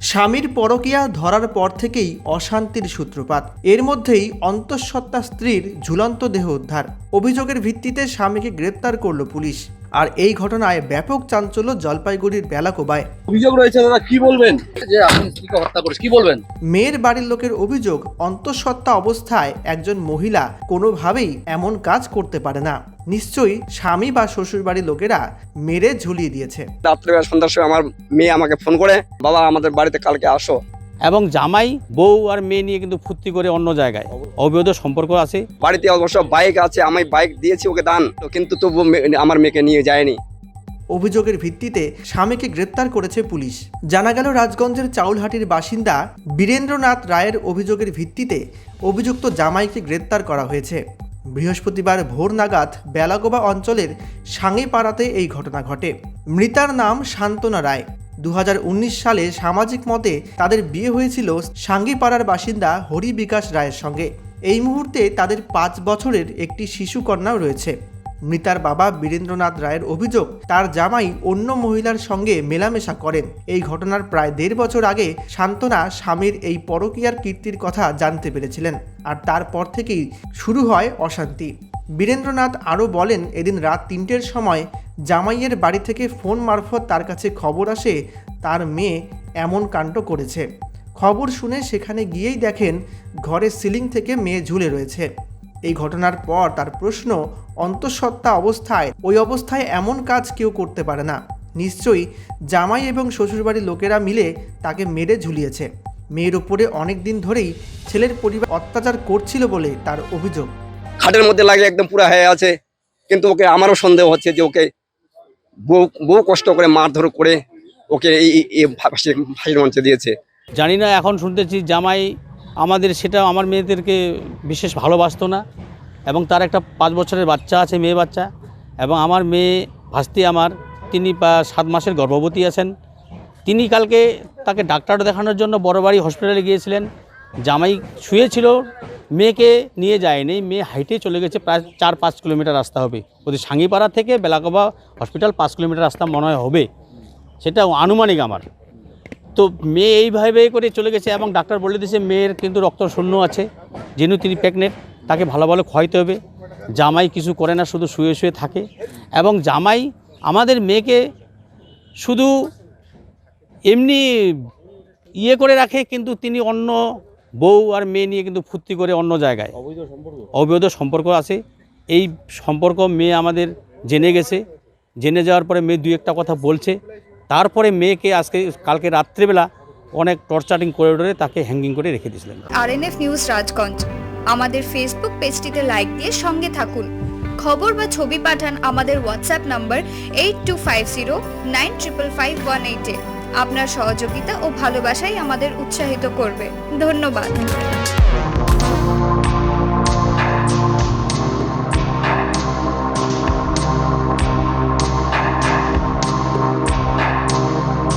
স্বামীর পরকীয়া ধরার পর থেকেই অশান্তির সূত্রপাত। এর মধ্যেই অন্তঃসত্ত্বা স্ত্রীর ঝুলন্ত দেহ উদ্ধার। অভিযোগের ভিত্তিতে স্বামীকে গ্রেপ্তার করল পুলিশ। আর এই ঘটনায় ব্যাপক চাঞ্চল্য জলপাইগুড়ির বেলাকোবায়। অভিযোগ রয়েছে দাদা কি বলবেন? যে আপনি স্ত্রীকে হত্যা করেছে কি বলবেন? মেয়ের বাড়ির লোকের অভিযোগ অন্তঃসত্ত্বা অবস্থায় একজন মহিলা কোনোভাবেই এমন কাজ করতে পারে না। নিশ্চয়ই স্বামী বা শ্বশুর বাড়ির লোকেরা মেরে ঝুলিয়ে দিয়েছে। রাত্রে সন্ধ্যার সময় আমার মেয়ে আমাকে ফোন করে বাবা আমাদের বাড়িতে কালকে আসো। এবং জামাই বউ আর মেয়ে নিয়ে কিন্তু ফুর্তি করে অন্য জায়গায়। অবৈধ সম্পর্ক আছে। বাড়িতে অবশ্য বাইক আছে আমি বাইক দিয়েছি ওকে দান। কিন্তু তবু আমার মেয়েকে নিয়ে যায়নি। অভিযোগের ভিত্তিতে স্বামীকে গ্রেপ্তার করেছে পুলিশ। জানা গেল রাজগঞ্জের চাউলহাটির বাসিন্দা বীরেন্দ্রনাথ রায়ের অভিযোগের ভিত্তিতে অভিযুক্ত জামাইকে গ্রেপ্তার করা হয়েছে। বৃহস্পতিবার ভোর নাগাদ বেলাগোবা অঞ্চলের সাঙেপাড়াতে এই ঘটনা ঘটে। মৃতার নাম শান্তনা রায়। দু হাজার উনিশ সালে সামাজিক মতে তাদের বিয়ে হয়েছিল সাঙ্গিপাড়ার বাসিন্দা হরি বিকাশ রায়ের সঙ্গে। এই মুহূর্তে তাদের পাঁচ বছরের একটি শিশু কন্যাও রয়েছে। মৃতার বাবা বীরেন্দ্রনাথ রায়ের অভিযোগ, তার জামাই অন্য মহিলার সঙ্গে মেলামেশা করেন। এই ঘটনার প্রায় দেড় বছর আগে শান্তনা স্বামীর এই পরকীয়ার কীর্তির কথা জানতে পেরেছিলেন আর তারপর থেকেই শুরু হয় অশান্তি। বীরেন্দ্রনাথ আরও বলেন, এদিন রাত তিনটের সময় জামাইয়ের বাড়ি থেকে ফোন মারফত তার কাছে খবর আসে, তার মেয়ে এমন কাণ্ড করেছে। খবর শুনে সেখানে গিয়েই দেখেন ঘরের সিলিং থেকে মেয়ে ঝুলে রয়েছে। এই ঘটনার পর তার প্রশ্ন, অন্তঃসত্ত্বা অবস্থায়, ওই অবস্থায় এমন কাজ কেউ করতে পারে না। নিশ্চয়ই জামাই এবং শ্বশুরবাড়ির লোকেরা মিলে তাকে মেরে ঝুলিয়েছে। মেয়ের উপরে অনেক দিন ধরেই ছেলের পরিবার অত্যাচার করছিল বলে তার অভিযোগ। খাটের মধ্যে লাগে একদম পুরো হয়ে আছে, কিন্তু ওকে আমারও সন্দেহ হচ্ছে যে ওকে বউ বউ কষ্ট করে, মারধর করে ওকে এই, এই- এই ফাঁসি ফাঁসির মঞ্চে দিয়েছে। জানি না, এখন শুনতেছি জামাই আমাদের সেটা আমার মেয়েদেরকে বিশেষ ভালোবাসতো না এবং তার একটা পাঁচ বছরের বাচ্চা আছে, মেয়ে বাচ্চা এবং আমার মেয়ে ভাস্তি আমার, তিনি সাত মাসের গর্ভবতী আছেন। তিনি কালকে তাকে ডাক্তার দেখানোর জন্য বড়বাড়ি হসপিটালে গিয়েছিলেন। জামাই শুয়েছিল মেয়েকে নিয়ে যায়নি, মেয়ে হাইটে চলে গেছে প্রায় চার পাঁচ কিলোমিটার রাস্তা হবে। ওদের সাঙ্গিপাড়া থেকে বেলাকোবা হসপিটাল পাঁচ কিলোমিটার রাস্তা মনে হয় হবে। সেটা আনুমানিক আমার। তো মেয়ে এইভাবে করে চলে গেছে এবং ডাক্তার বলে দিয়েছে, মেয়ের কিন্তু রক্ত শূন্য আছে। যেহেতু তিনি প্রেগনেন্ট, তাকে ভালো ভালো খাওয়াইতে হবে। জামাই কিছু করে না, শুধু শুয়ে শুয়ে থাকে। এবং জামাই আমাদের মেয়েকে শুধু এমনি ইয়ে করে রাখে, কিন্তু তিনি অন্য বউ আর মেয়ে নিয়ে কিন্তু ফুর্তি করে অন্য জায়গায়। অবৈধ সম্পর্ক? আছে। এই সম্পর্ক মেয়ে আমাদের জেনে গেছে। জেনে যাওয়ার পরে মেয়ে দুই একটা কথা বলছে। তারপরে মেয়েকে আজকে কালকে রাত্রেবেলা অনেক টর্চারিং করিডোরে তাকে হ্যাঙ্গিং করে রেখে দিয়েছিলেন। আরএনএফ নিউজ রাজগঞ্জ আমাদের ফেসবুক পেজটিতে লাইক দিয়ে সঙ্গে থাকুন। খবর বা ছবি পাঠান আমাদের WhatsApp number eight two five zero nine triple five one eight এইটে আপনার সহযোগিতা ও ভালোবাসাই আমাদের উৎসাহিত করবে। ধন্যবাদ।